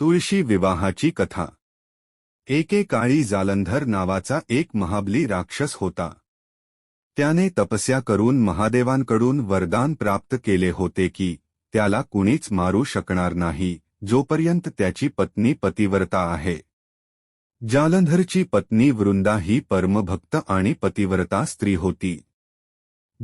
तुळशी विवाहाची कथा. एकेकाळी जालंधर नावाचा एक महाबली राक्षस होता. त्याने तपस्या करून महादेवांकडून वरदान प्राप्त केले होते की त्याला कुणीच मारू शकणार नाही जोपर्यंत त्याची पत्नी पतिव्रता आहे. जालंधरची पत्नी वृंदा ही परमभक्त आणि पतिव्रता स्त्री होती.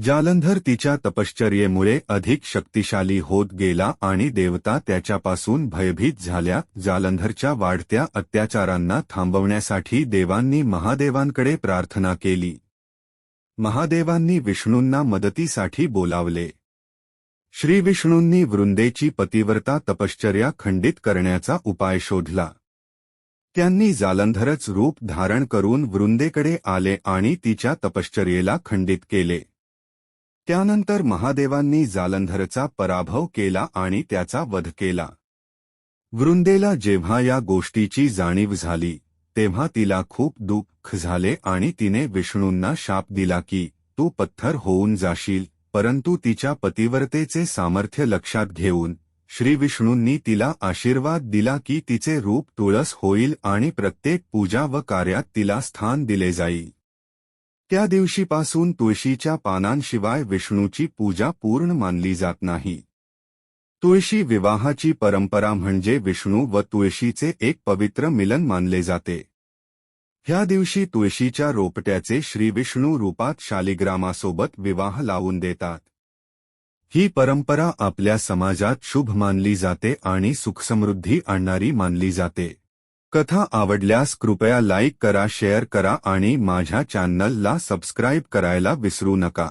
जालंधर तिच्या तपश्चर्येमुळे अधिक शक्तिशाली होत गेला आणि देवता त्याच्यापासून भयभीत झाल्या. जालंधरच्या वाढत्या अत्याचारांना थांबवण्यासाठी देवांनी महादेवांकडे प्रार्थना केली. महादेवांनी विष्णूंना मदतीसाठी बोलावले. श्री विष्णूंनी वृंदेची पतिव्रता तपश्चर्या खंडित करण्याचा उपाय शोधला. त्यांनी जालंधरच रूप धारण करून वृंदेकडे आले आणि तिच्या तपश्चर्येला खंडित केले. त्यानंतर महादेवांनी जालंधरचा पराभव केला आणि त्याचा वध केला. वृंदेला जेव्हा या गोष्टीची जाणीव झाली तेव्हा तिला खूप दुःख झाले आणि तिने विष्णूंना शाप दिला की तू पत्थर होऊन जाशील परंतु तिच्या पतिव्रतेचे सामर्थ्य लक्षात घेऊन श्रीविष्णूंनी तिला आशीर्वाद दिला की तिचे रूप तुळस होईल आणि प्रत्येक पूजा व कार्यात तिला स्थान दिले जाईल. त्या दिवशीपासून तुळशीच्या पानांशिवाय विष्णूची पूजा पूर्ण मानली जात नाही. तुळशी विवाहाची परंपरा म्हणजे विष्णू व तुळशीचे एक पवित्र मिलन मानले जाते. ह्या दिवशी तुळशीच्या रोपट्याचे श्री विष्णू रूपात शालिग्रामासोबत विवाह लावून देतात. ही परंपरा आपल्या समाजात शुभ मानली जाते आणि सुखसमृद्धी आणणारी मानली जाते. कथा आवडल्यास कृपया लाईक करा शेअर करा आणि माझ्या चॅनलला सबस्क्राईब करायला विसरू नका.